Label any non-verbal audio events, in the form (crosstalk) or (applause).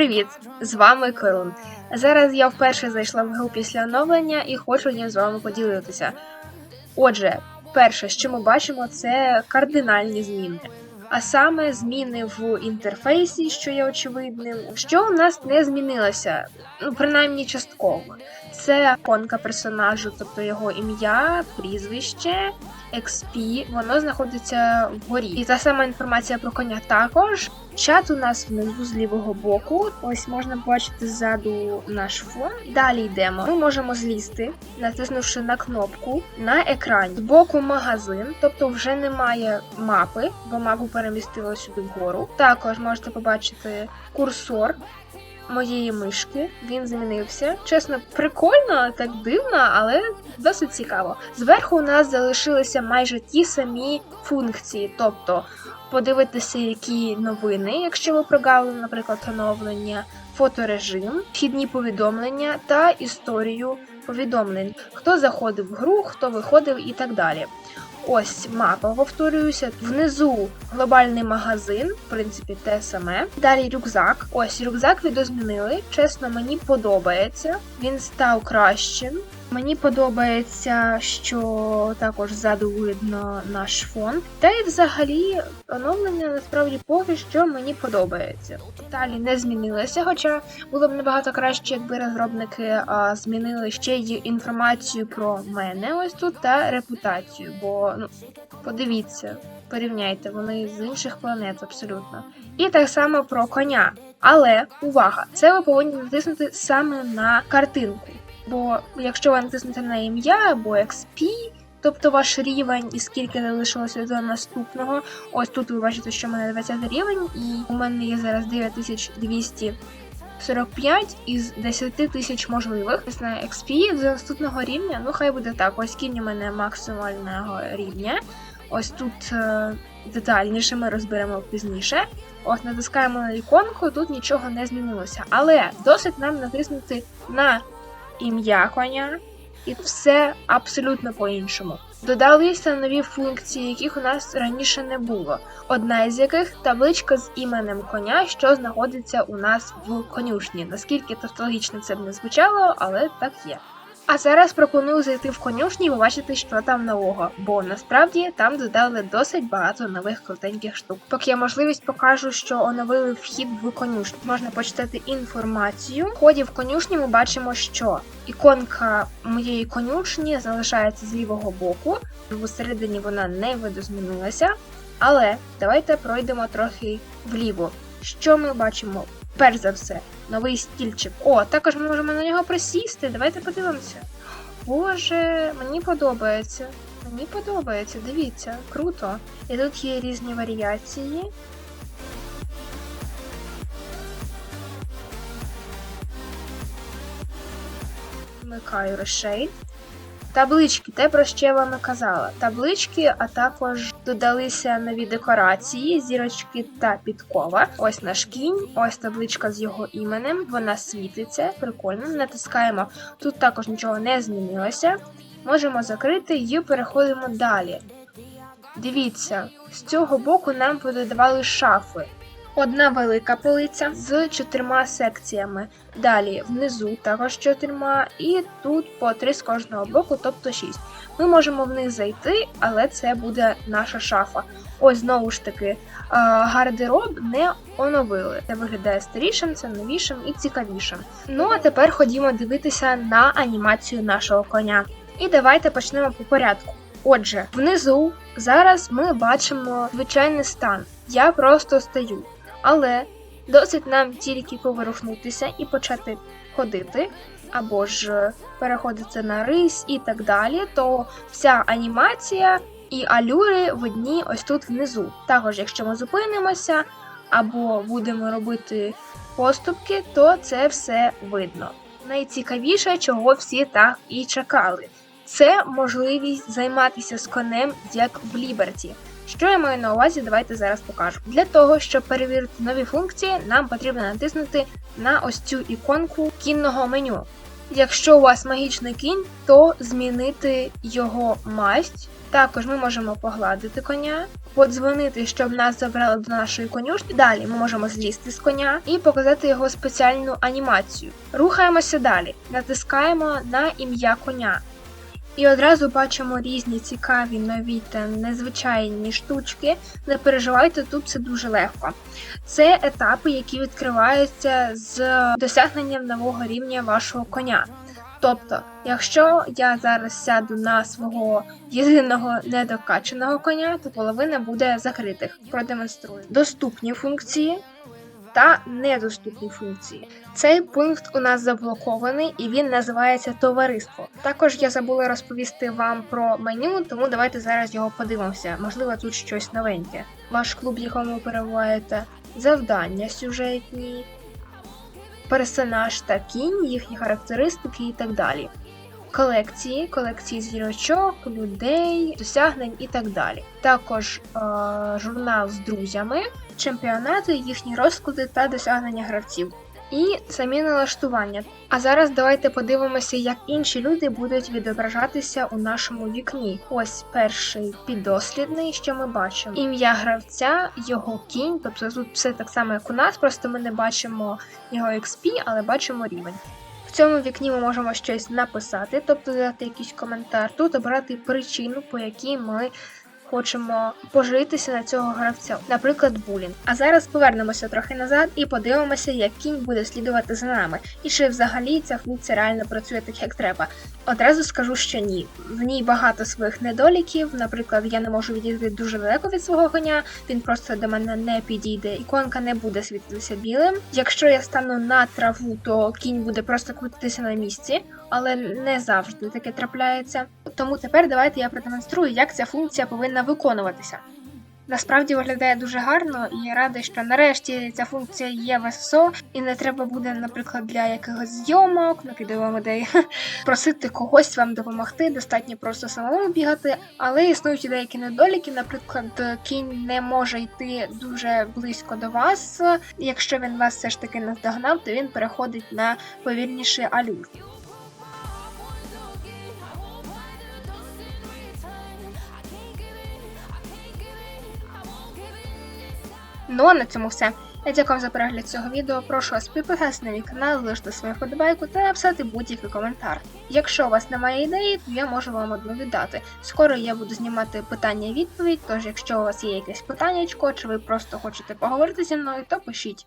Привіт! З вами Корун. Зараз я вперше зайшла в гру після оновлення і хочу їм з вами поділитися. Отже, перше, що ми бачимо, це кардинальні зміни. А саме зміни в інтерфейсі, що є очевидним, що у нас не змінилося, ну принаймні частково. Це іконка персонажу, тобто його ім'я, прізвище, XP, воно знаходиться вгорі. І та сама інформація про коня також. Чат у нас внизу з лівого боку. Ось можна бачити ззаду наш фон. Далі йдемо. Ми можемо злізти, натиснувши на кнопку на екрані. Збоку магазин, тобто вже немає мапи, бо мапу перемістили сюди вгору. Також можете побачити курсор моєї мишки. Він змінився. Чесно, прикольно, так дивно, але досить цікаво. Зверху у нас залишилися майже ті самі функції, тобто подивитися, які новини, якщо ви прогавили, наприклад, оновлення, фоторежим, вхідні повідомлення та історію повідомлень, хто заходив в гру, хто виходив і так далі. Ось мапа, повторююся. Внизу глобальний магазин, в принципі, те саме. Далі рюкзак. Ось рюкзак відозмінили. Чесно, мені подобається. Він став кращим. Мені подобається, що також ззаду видно наш фон. Та й взагалі оновлення насправді поки що мені подобається. Далі не змінилося, хоча було б набагато краще, якби розробники а, змінили ще й інформацію про мене ось тут та репутацію. Бо ну подивіться, порівняйте вони з інших планет абсолютно. І так само про коня. Але увага! Це ви повинні натиснути саме на картинку. Бо якщо ви натиснете на ім'я або XP, тобто ваш рівень і скільки залишилося до наступного, ось тут ви бачите, що в мене 20 рівень, і у мене є зараз 9245 із 10 тисяч можливих. На XP до наступного рівня, ну хай буде так, ось кінь у мене максимального рівня. Ось тут е, детальніше ми розберемо пізніше. Ось натискаємо на іконку, тут нічого не змінилося. Але досить нам натиснути на ім'я коня, і все абсолютно по-іншому. Додалися нові функції, яких у нас раніше не було. Одна із яких табличка з іменем коня, що знаходиться у нас в конюшні. Наскільки тавтологічно це б не звучало, але так є. А зараз пропоную зайти в конюшні і побачити, що там нового, бо насправді там додали досить багато нових крутеньких штук. Поки є можливість покажу, що оновили вхід в конюшню. Можна почитати інформацію. В ході в конюшні ми бачимо, що іконка моєї конюшні залишається з лівого боку. Всередині вона не видозмінилася. Але давайте пройдемо трохи вліво. Що ми бачимо? Перш за все, новий стільчик. О, також ми можемо на нього присісти. Давайте подивимося. Боже, мені подобається. Мені подобається, дивіться, круто. І тут є різні варіації. Вмикаю решейд. Таблички, те про що я вам казала. Таблички, а також додалися нові декорації, зірочки та підкова. Ось наш кінь, ось табличка з його іменем. Вона світиться, прикольно. Натискаємо. Тут також нічого не змінилося. Можемо закрити і переходимо далі. Дивіться, з цього боку нам пододавали шафи. Одна велика полиця з чотирма секціями. Далі внизу також чотирма, і тут по три з кожного боку, тобто шість. Ми можемо в них зайти, але це буде наша шафа. Ось знову ж таки, гардероб не оновили. Це виглядає старішим, це новішим і цікавішим. Ну а тепер ходімо дивитися на анімацію нашого коня. І давайте почнемо по порядку. Отже, внизу зараз ми бачимо звичайний стан. Я просто стою. Але досить нам тільки поворухнутися і почати ходити, або ж переходити на рись і так далі, то вся анімація і алюри видні ось тут внизу. Також, якщо ми зупинимося або будемо робити поступки, то це все видно. Найцікавіше, чого всі так і чекали, це можливість займатися з конем як в Ліберті. Що я маю на увазі, давайте зараз покажу. Для того, щоб перевірити нові функції, нам потрібно натиснути на ось цю іконку кінного меню. Якщо у вас магічний кінь, то змінити його масть Також ми можемо погладити коня, подзвонити, щоб нас забрали до нашої конюшні. Далі ми можемо злізти з коня і показати його спеціальну анімацію. Рухаємося далі, натискаємо на ім'я коня. І одразу бачимо різні цікаві, нові та незвичайні штучки. Не переживайте, тут це дуже легко. Це етапи, які відкриваються з досягненням нового рівня вашого коня. Тобто, якщо я зараз сяду на свого єдиного недокачаного коня, то половина буде закритих. Продемонструю доступні функції та недоступні функції. Цей пункт у нас заблокований і він називається товариство. Також я забула розповісти вам про меню, тому давайте зараз його подивимося. Можливо, тут щось новеньке. Ваш клуб, якому ви перебуваєте, завдання сюжетні, персонаж та кінь, їхні характеристики і так далі. Колекції, колекції зірочок, людей, досягнень і так далі. Також е- журнал з друзями, чемпіонати, їхні розклади та досягнення гравців. І самі налаштування. А зараз давайте подивимося, як інші люди будуть відображатися у нашому вікні. Ось перший піддослідний, що ми бачимо. Ім'я гравця, його кінь, тобто тут все так само, як у нас, просто ми не бачимо його XP, але бачимо рівень. В цьому вікні ми можемо щось написати, тобто дати якийсь коментар, тут обрати причину, по якій ми хочемо пожитися на цього гравця, наприклад, булінг. А зараз повернемося трохи назад і подивимося, як кінь буде слідувати за нами, і чи взагалі ця функція реально працює так, як треба. Одразу скажу, що ні. В ній багато своїх недоліків. Наприклад, я не можу відійти дуже далеко від свого коня, він просто до мене не підійде. Іконка не буде світитися білим. Якщо я стану на траву, то кінь буде просто крутитися на місці, але не завжди таке трапляється. Тому тепер давайте я продемонструю, як ця функція повинна виконуватися. Насправді виглядає дуже гарно, і я рада, що нарешті ця функція є в ССО, і не треба буде, наприклад, для якихось зйомок, накидаю вам ідеї, (laughs) просити когось вам допомогти. Достатньо просто самому бігати. Але існують деякі недоліки. Наприклад, кінь не може йти дуже близько до вас. Якщо він вас все ж таки наздогнав, то він переходить на повільніший алюр. Ну а на цьому все. Я дякую вам за перегляд цього відео. Прошу вас підписатися на мій канал, залишити свою вподобайку та написати будь-який коментар. Якщо у вас немає ідеї, то я можу вам одну віддати. Скоро я буду знімати питання і відповідь, тож якщо у вас є якесь питаннячко, чи ви просто хочете поговорити зі мною, то пишіть.